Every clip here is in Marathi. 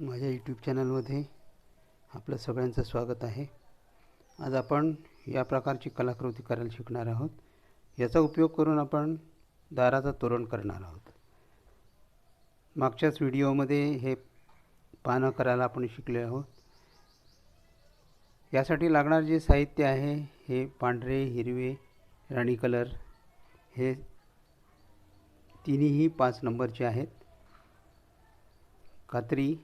माझ्या यूट्यूब चॅनलमध्ये आपलं सगळ्यांचं स्वागत आहे. आज आपण या प्रकारची कलाकृती करायला शिकणार आहोत. याचा उपयोग करून आपण दाराचं तोरण करणार आहोत. मागच्याच व्हिडिओमध्ये हे पानं करायला आपण शिकले आहोत. यासाठी लागणार जे साहित्य आहे हे पांढरे हिरवे राणी कलर हे तिन्हीही पाच नंबरचे आहेत. कात्री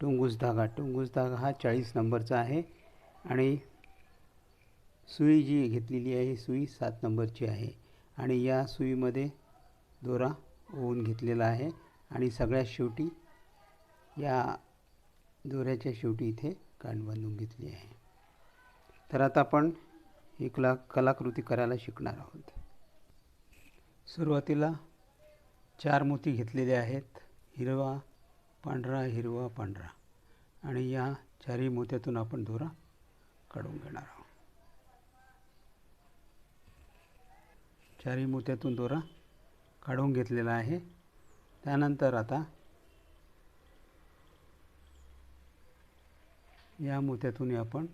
टुंगूस धागा टुंगूस धागा हा चाळीस नंबरचा आहे आणि सुई जी घेतलेली आहे ही सुई सात नंबरची आहे. आणि या सुईमध्ये दोरा ओवून घेतलेला आहे आणि सगळ्यात शेवटी या दोऱ्याच्या शेवटी इथे कान बांधून घेतली आहे. तर आता आपण ही कला कलाकृती करायला शिकणार आहोत. सुरुवातीला चार मोती घेतलेले आहेत हिरवा पांढरा हिरवा पांढरा. आणि या चारही मोत्यातून आपण दोरा काढून घेणार आहोत. चारही मोत्यातून दोरा काढून घेतलेला आहे. त्यानंतर आता या मोत्यातून आपण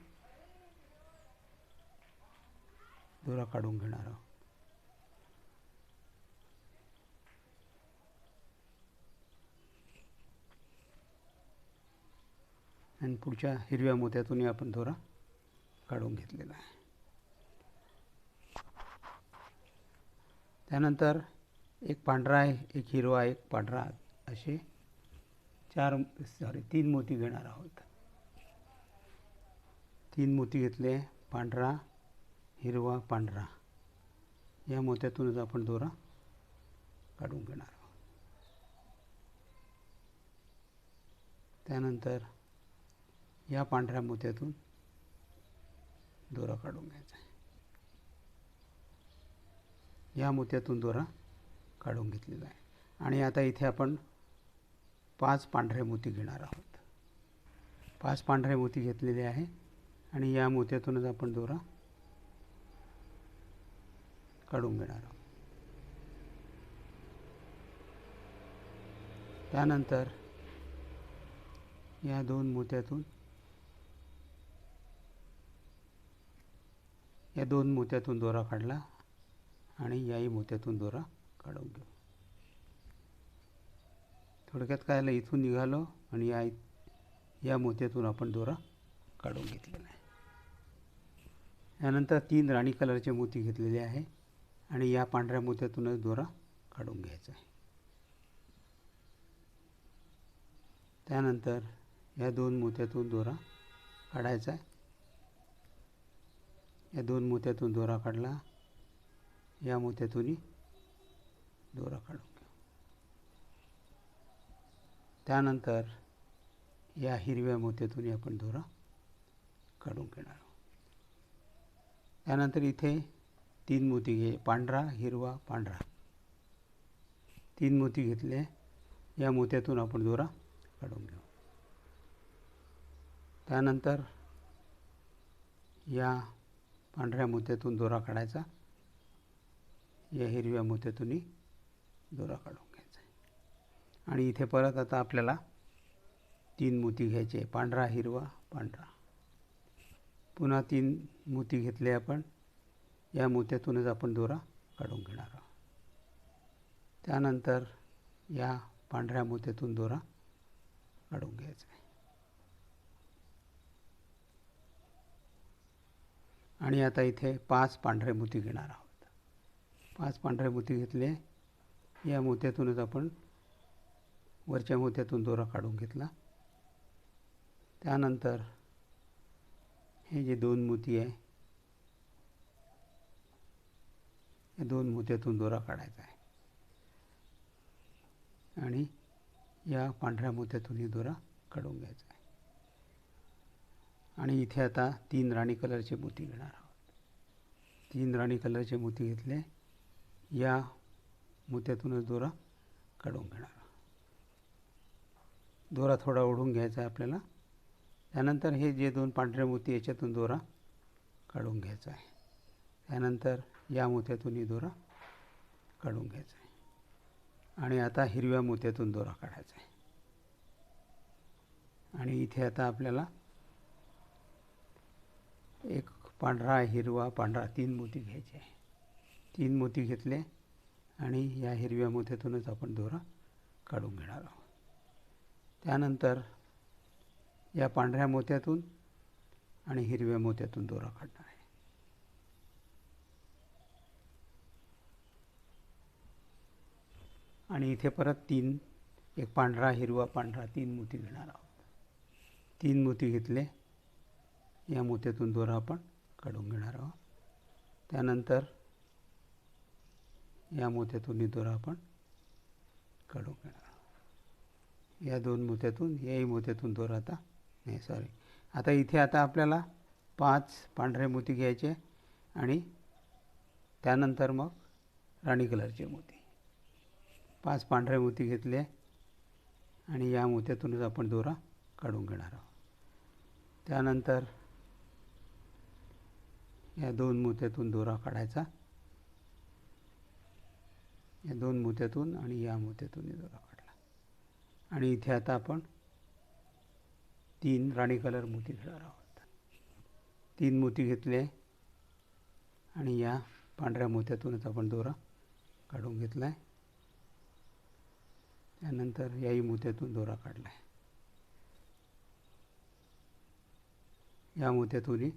दोरा काढून घेणार आहोत. आणि पुढच्या हिरव्या मोत्यातूनही आपण दोरा काढून घेतलेला आहे. त्यानंतर एक पांढरा आहे एक हिरवा एक पांढरा. असे चार सॉरी तीन मोती घेणार आहोत. तीन मोती घेतले पांढरा हिरवा पांढरा. या मोत्यातूनच आपण दोरा काढून घेणार आहोत. त्यानंतर या पांढऱ्या मोत्यातून दोरा काढून घ्यायचा आहे. या मोत्यातून दोरा काढून घेतलेला आहे. आणि आता इथे आपण पाच पांढरे मोती घेणार आहोत. पाच पांढरे मोती घेतलेले आहे आणि या मोत्यातूनच आपण दोरा काढून घेणार आहोत. त्यानंतर या दोन मोत्यातून या दोन मोत्यातून दोरा काढला आणि याही मोत्यातून दोरा काढून घेऊ. थोडक्यात काय आलं इथून निघालो आणि या या मोत्यातून आपण दोरा काढून घेतलेला आहे. यानंतर तीन राणी कलरचे मोती घेतलेले आहे आणि या पांढऱ्या मोत्यातूनच दोरा काढून घ्यायचा आहे. त्यानंतर या दोन मोत्यातून दोरा काढायचा आहे. या दोन मोत्यातून दोरा काढला. या मोत्यातूनही दोरा काढून घेऊ. त्यानंतर या हिरव्या मोत्यातूनही आपण दोरा काढून घेणार आहोत. त्यानंतर इथे तीन मोती घे पांढरा हिरवा पांढरा. तीन मोती घेतले. या मोत्यातून आपण दोरा काढून घेऊ. त्यानंतर या पांढऱ्या मोत्यातून दोरा काढायचा. या हिरव्या मोत्यातूनही दोरा काढून घ्यायचा आहे. आणि इथे परत आता आपल्याला तीन मोती घ्यायचे पांढरा हिरवा पांढरा. पुन्हा तीन मोती घेतले आपण. या मोत्यातूनच आपण दोरा काढून घेणार आहोत. त्यानंतर या पांढऱ्या मोत्यातून दोरा काढून घ्यायचा आहे आणि आता इथे पाच पांढरे मोती घेणार आहोत. पाच पांढरे मोती घेतले. या मोत्यातूनच आपण वरच्या मोत्यातून दोरा काढून घेतला. त्यानंतर हे जे दोन मोती आहे या दोन मोत्यातून दोरा काढायचा आहे. आणि या पांढऱ्या मोत्यातूनही दोरा काढून घ्यायचा आहे. आणि इथे आता तीन राणी कलरचे मोती घेणार आहोत. तीन राणी कलरचे मोती घेतले. या मोत्यातूनच दोरा काढून घेणार दोरा थोडा ओढून घ्यायचा आहे आपल्याला. त्यानंतर हे जे दोन पांढरे मोती याच्यातून दोरा काढून घ्यायचा आहे. त्यानंतर या मोत्यातूनही दोरा काढून घ्यायचा आहे. आणि आता हिरव्या मोत्यातून दोरा काढायचा आहे. आणि इथे आता आपल्याला एक पांढरा हिरवा पांढरा तीन मोती घ्यायचे आहे. तीन मोती घेतले आणि या हिरव्या मोत्यातूनच आपण दोरा काढून घेणार आहोत. त्यानंतर या पांढऱ्या मोत्यातून आणि हिरव्या मोत्यातून दोरा काढणार आहे. आणि इथे परत तीन एक पांढरा हिरवा पांढरा तीन मोती घेणार आहोत. तीन मोती घेतले या मोत्यातून दोरा आपण काढून घेणार आहोत. त्यानंतर या मोत्यातून दोरा आपण काढून घेणार आहोत. या दोन मोत्यातून याही मोत्यातून दोरा आता नाही सॉरी आता इथे आता आपल्याला पाच पांढरे मोती घ्यायचे आणि त्यानंतर मग राणी कलरचे मोती. पाच पांढरे मोती घेतले आणि या मोत्यातूनच आपण दोरा काढून घेणार आहोत. त्यानंतर या दोन मोत्यातून दोरा काढायचा. या दोन मोत्यातून आणि या मोत्यातून दोरा काढला. आणि इथे आता आपण तीन राणी कलर मोती घेणार आहोत. तीन मोती घेतले आणि या पांढऱ्या मोत्यातूनच आपण दोरा काढून घेतला आहे त्यानंतर याही मोत्यातून दोरा काढला आहे या मोत्यातूनही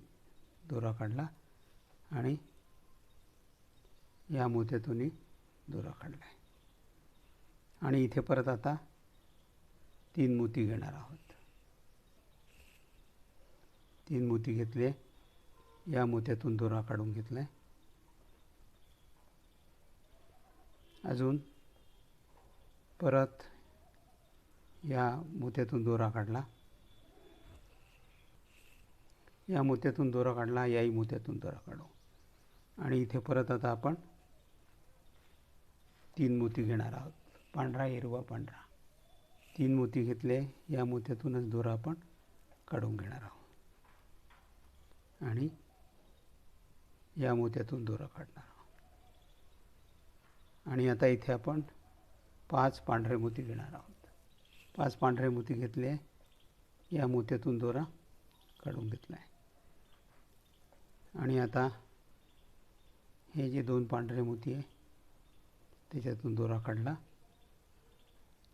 दोरा काढला. आणि या मोत्यातूनही दोरा काढला आहे आणि इथे परत आता तीन मोती घेणार आहोत. तीन मोती घेतले या मोत्यातून दोरा काढून घेतला आहे अजून परत या मोत्यातून दोरा काढला. या मोत्यातून दोरा काढला याही मोत्यातून दोरा काढू. आणि इथे परत आता आपण तीन मोती घेणार आहोत. पांढरा हिरवा पांढरा. तीन मोती घेतले या मोत्यातूनच दोरा आपण काढून घेणार आहोत. आणि या मोत्यातून दोरा काढणार आहोत. आणि आता इथे आपण पाच पांढरे मोती घेणार आहोत. पाच पांढरे मोती घेतले या मोत्यातून दोरा काढून घेतला आहे आणि आता हे जे दोन पांढरे मोती आहे त्याच्यातून दोरा काढला.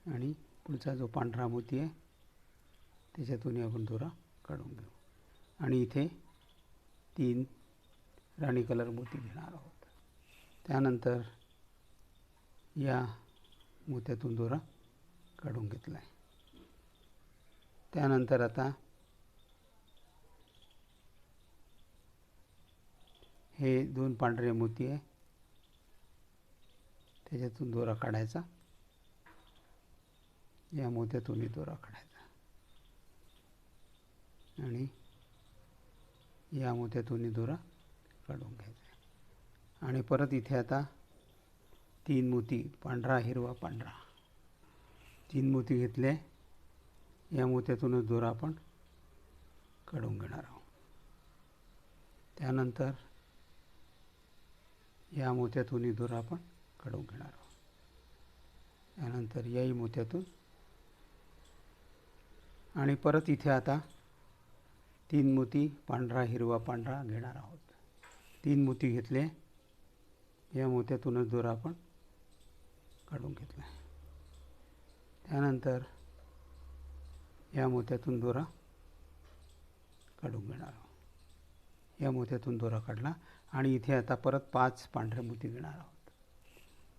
आणि पुढचा जो पांढरा मोती आहे त्याच्यातूनही आपण दोरा काढून घेऊ. आणि इथे तीन राणी कलर मोती घेणार आहोत. त्यानंतर या मोत्यातून दोरा काढून घेतला आहे त्यानंतर आता हे दोन पांढरे मोती आहे. त्याच्यातून दोरा काढायचा. या मोत्यातूनही दोरा काढायचा. आणि या मोत्यातूनही दोरा काढून घ्यायचा. आणि परत इथे आता तीन मोती पांढरा हिरवा पांढरा. तीन मोती घेतले. या मोत्यातूनच दोरा आपण काढून घेणार आहोत. त्यानंतर या मोत्यातूनही दोरा आपण काढून घेणार आहोत. त्यानंतर याही मोत्यातून आणि परत इथे आता तीन मोती पांढरा हिरवा पांढरा घेणार आहोत. तीन मोती घेतले. या मोत्यातूनच दोरा आपण काढून घेतला. त्यानंतर या मोत्यातून दोरा काढून घेणार आहोत. या मोत्यातून दोरा काढला. आणि इथे आता परत पाच पांढरे मोती घेणार आहोत.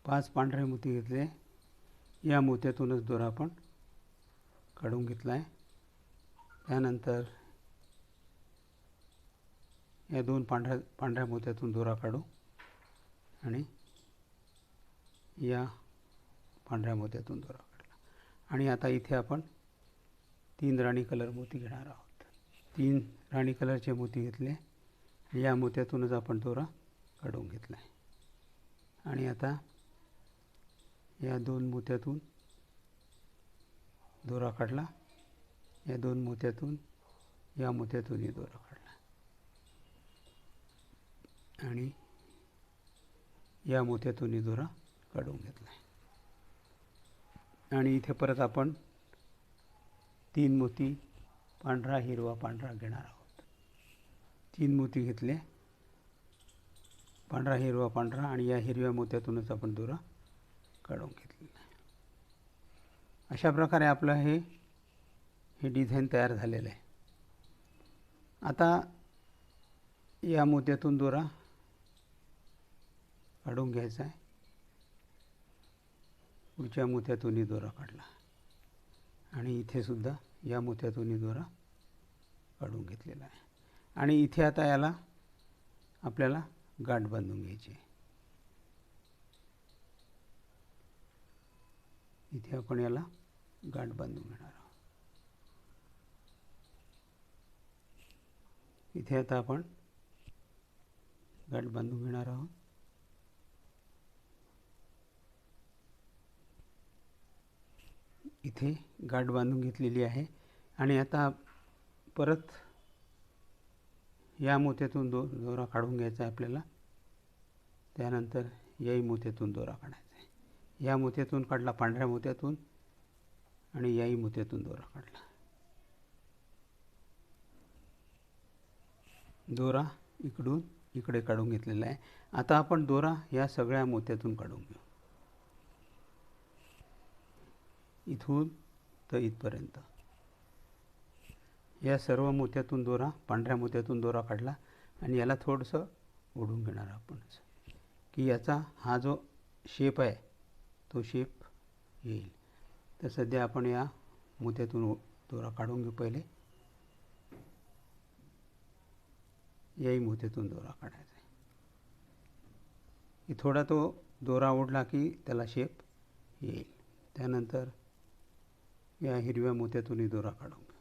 पाच पांढरे मोती घेतले. या मोत्यातूनच दोरा आपण काढून घेतला आहे त्यानंतर या दोन पांढऱ्या पांढऱ्या मोत्यातून दोरा काढू. आणि या पांढऱ्या मोत्यातून दोरा काढला. आणि आता इथे आपण तीन राणी कलर मोती घेणार आहोत. तीन राणी कलरचे मोती घेतले. या मोत्यातूनच आपण दोरा काढून घेतला आहे आणि आता या दोन मोत्यातून दोरा काढला. या दोन मोत्यातून या मोत्यातूनही दोरा काढला. आणि या मोत्यातूनही दोरा काढून घेतला आहे आणि इथे परत आपण तीन मोती पांढरा हिरवा पांढरा घेणार आहोत. तीन मोती घेतले. पांढरा हिरवा पांढरा आणि या हिरव्या मोत्यातूनच आपण दोरा काढून घेतलेला आहे. अशा प्रकारे आपलं हे हे डिझाईन तयार झालेलं आहे. आता या मोत्यातून दोरा काढून घ्यायचा आहे. पुढच्या मोत्यातूनही दोरा काढला. आणि इथे सुद्धा या मोत्यातूनही दोरा काढून घेतलेला आहे. आणि इथे आता याला आपल्याला गाठ बांधून घ्यायची इथे आपण याला गाठ बांधून घेणार आहोत. इथे आता आपण गाठ बांधून घेणार आहोत. इथे गाठ बांधून घेतलेली आहे. आणि आता परत या मोत्यातून दो दोरा काढून घ्यायचा आहे आपल्याला. त्यानंतर याही मोत्यातून दोरा काढायचा आहे. या मोत्यातून काढला पांढऱ्या मोत्यातून आणि याही मोत्यातून दोरा काढला. दोरा इकडून इकडे काढून घेतलेला आहे. आता आपण दोरा या सगळ्या मोत्यातून काढून घेऊ. इथून तर इथपर्यंत. या सर्व मोत्यातून दोरा पांढऱ्या मोत्यातून दोरा काढला आणि याला थोडंसं ओढून घेणार आपण की याचा हा जो शेप आहे तो शेप येईल. तर सध्या आपण या मोत्यातून दोरा काढून घेऊ पहिले. याही मोत्यातून दोरा काढायचा आहे. की थोडा तो दोरा ओढला की त्याला शेप येईल. त्यानंतर या हिरव्या मोत्यातूनही दोरा काढून घेऊ.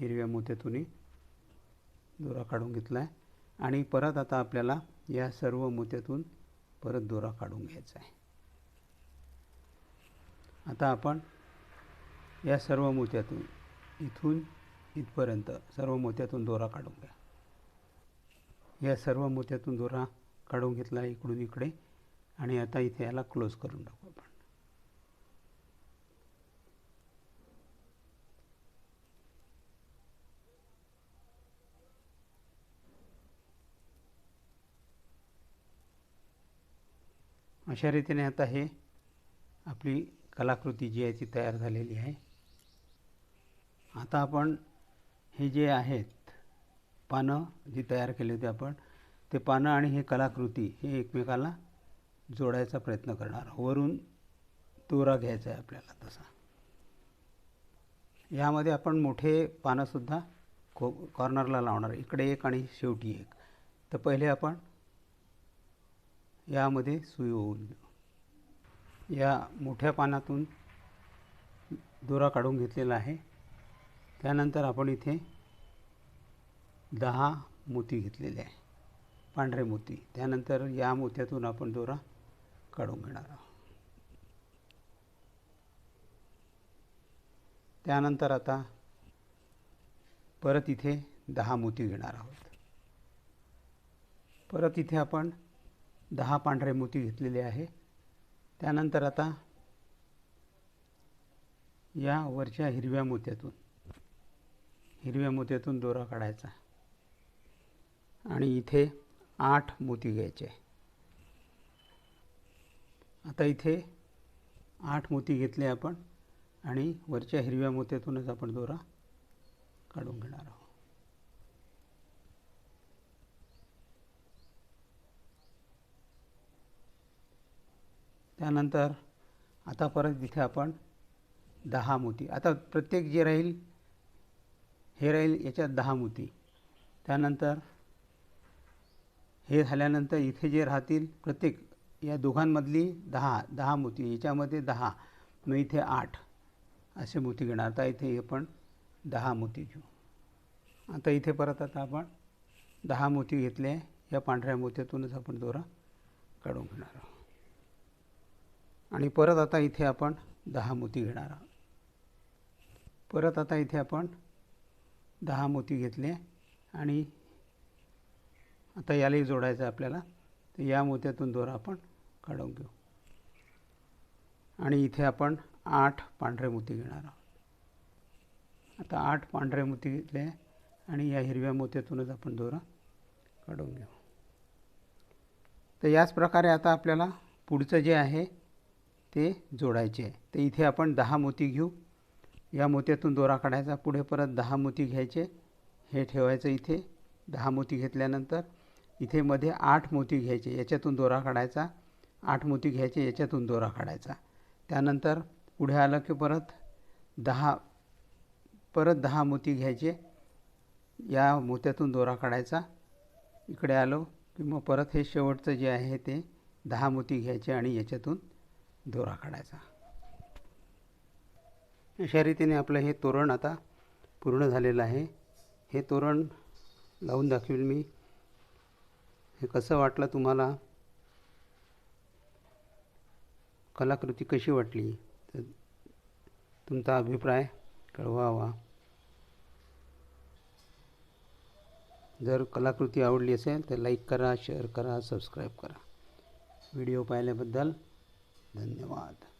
हिरव्या मोत्यातून दोरा काढून घेतला आहे आणि परत आता आपल्याला या सर्व मोत्यातून परत दोरा काढून घ्यायचा आहे. आता आपण या सर्व मोत्यातून इथून इथपर्यंत सर्व मोत्यातून दोरा काढून घ्या. या सर्व मोत्यातून दोरा काढून घेतला इकडून इकडे. आणि आता इथे याला क्लोज करून टाकू आपण. अशा रीतीने आता हे आपली कलाकृती जी आहे ती तयार झालेली आहे. आता आपण हे जे आहेत पानं जी तयार केली होती आपण ते पानं आणि हे कलाकृती हे एकमेकाला जोडायचा प्रयत्न करणार वरून दोरा घ्यायचा आहे आपल्याला तसा. यामध्ये आपण मोठे पानंसुद्धा को कॉर्नरला लावणार इकडे एक आणि शेवटी एक. तर पहिले आपण यामध्ये सुई होऊन या मोठ्या पानातून दोरा काढून घेतलेला आहे. त्यानंतर आपण इथे दहा मोती घेतलेले आहे. पांढरे मोती. त्यानंतर या मोत्यातून आपण दोरा काढून घेणार आहोत. त्यानंतर आता परत इथे दहा मोती घेणार आहोत. परत इथे आपण दहा पांढरे मोती घेतलेले आहे. त्यानंतर आता या वरच्या हिरव्या मोत्यातून हिरव्या मोत्यातून दोरा काढायचा आणि इथे आठ मोती घ्यायचे. आता इथे आठ मोती घेतले आपण आणि वरच्या हिरव्या मोत्यातूनच आपण दोरा काढून घेणार आहोत. त्यानंतर आता परत इथे आपण दहा मोती. आता प्रत्येक जे राहील हे राहील याच्यात दहा मोती. त्यानंतर हे झाल्यानंतर इथे जे राहतील प्रत्येक या दोघांमधली दहा दहा मोती. याच्यामध्ये दहा मग इथे आठ असे मोती घेणार. आता इथे आपण दहा मोती घेऊ. आता इथे परत आता आपण दहा मोती घेतले. या पांढऱ्या मोत्यातूनच आपण दोरा काढून घेणार आहोत. आणि परत आता इथे आपण दहा मोती घेणार आहोत. परत आता इथे आपण दहा मोती घेतले आणि आता यालाही जोडायचं आहे आपल्याला. तर या मोत्यातून दोरा आपण काढून घेऊ. आणि इथे आपण आठ पांढरे मोती घेणार आहोत. आता आठ पांढरे मोती घेतले आहे आणि या हिरव्या मोत्यातूनच आपण दोरा काढून घेऊ. तर याच प्रकारे आता आपल्याला पुढचं जे आहे ते जोडायचे. आहे तर इथे आपण दहा मोती घेऊ. या मोत्यातून दोरा काढायचा. पुढे परत दहा मोती घ्यायचे. हे ठेवायचं इथे. दहा मोती घेतल्यानंतर इथे मध्ये आठ मोती घ्यायचे. याच्यातून दोरा काढायचा. आठ मोती घ्यायचे. याच्यातून दोरा काढायचा. त्यानंतर पुढे आलं की परत दहा परत दहा मोती घ्यायचे. या मोत्यातून दोरा काढायचा. इकडे आलो की मग परत हे शेवटचं जे आहे ते दहा मोती घ्यायचे आणि याच्यातून दोरा काढायचा. अशा रीतीने आपलं हे तोरण आता पूर्ण झालेलं आहे. हे तोरण लावून दाखवेल मी. हे कसं वाटलं तुम्हाला? कलाकृती कशी वाटली? तर तुमचा अभिप्राय कळवावा. जर कलाकृती आवडली असेल तर लाईक करा शेअर करा सबस्क्राईब करा. व्हिडिओ पाहिल्याबद्दल धन्यवाद.